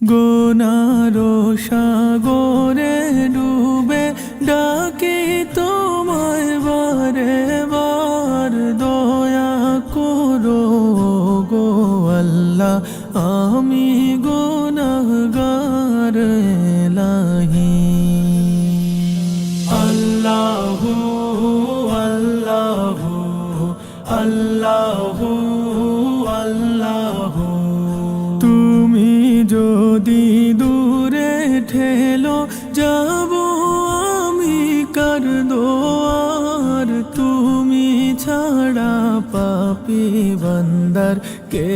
গোনারো সাগরে ডুবে ডাকি তোমায় বারে বার। দয়া করো গো আল্লাহ আমি যদি দূরে ঠেলো যাব আমি কার দোয়ার? তুমি ছাড়া পাপি বন্দর কে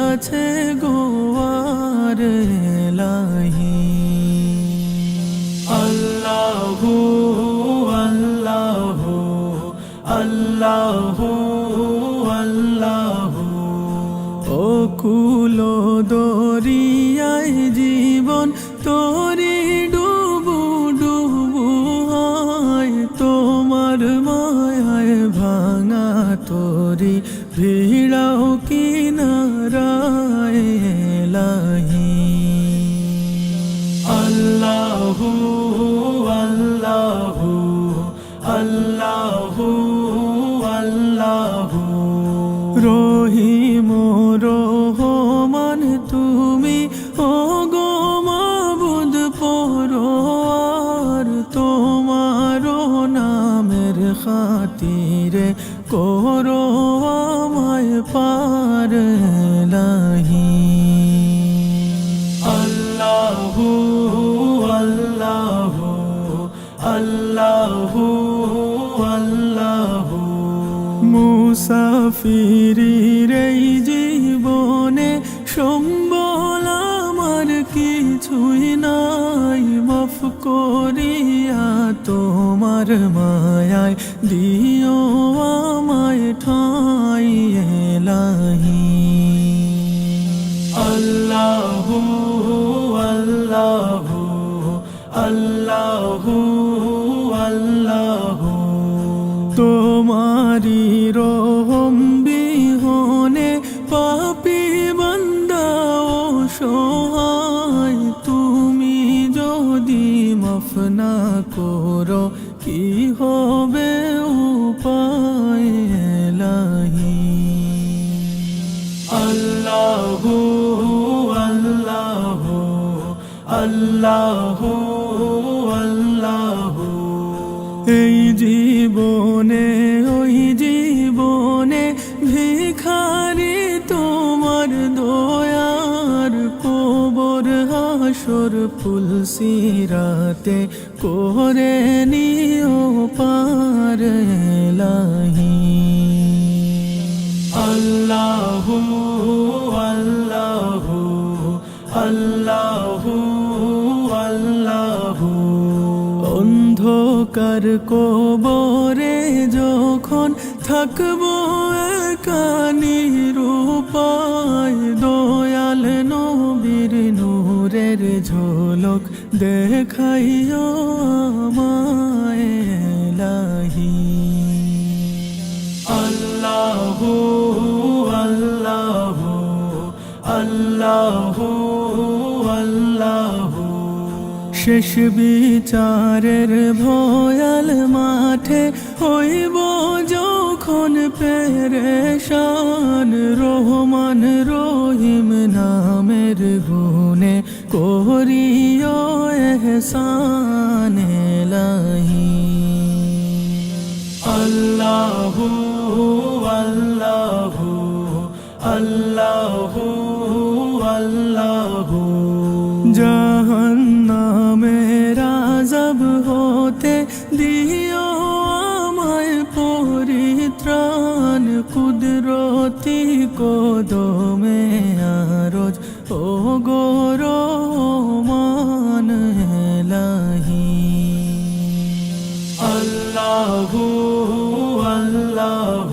আছে গোয়ার লাহি আল্লাহু আল্লাহু আল্লাহু আল্লাহু। ও কুলো দরিয়ায় জীবন তোরি ডুবু ডুবু হয় তোমার মায়ায় ভাঙা তোরি ভিড়াও কিনারায় লাহি আল্লাহু আল্লাহু আল্লাহু আল্লাহু। রহিম খাতিরে করো আমায় পার লাহি আল্লাহু আল্লাহু আল্লাহু আল্লাহু। মুসাফিরির এই জীবনে সম্বল আমার কিছুই নাই। মাফ করিয়া তোমার মায়ায় দিও আমায় ঠাই এলাহি আল্লাহু মাফ না করো কি হবে উপায় লাহি আল্লাহ আল্লাহ আল্লাহ আল্লাহ। এই জীবনে ফুল সিরাতে করে নিও পার লাহি আল্লাহু আল্লাহু আল্লাহু আল্লাহু। অন্ধকার কবরে যখন থাকব একানি রূপায় দয়াল নবীর নূরের ঝলক দেখাইও আমায় লাহি আল্লাহ, আল্লাহু আল্লাহ, আল্লাহু। শেষ বিচারের ভয়াল মাঠে হইব যখন পেরেশান রহমান রহিম নামের গুণে করিও এহসান লাহি আল্লাহু আল্লাহু আল্লাহু আল্লাহু। জাহান্নামের আযাব হতে দিও আমায় পরিত্রাণ কুদরতি কদমে আরজ ও গোরমান আল্লাহু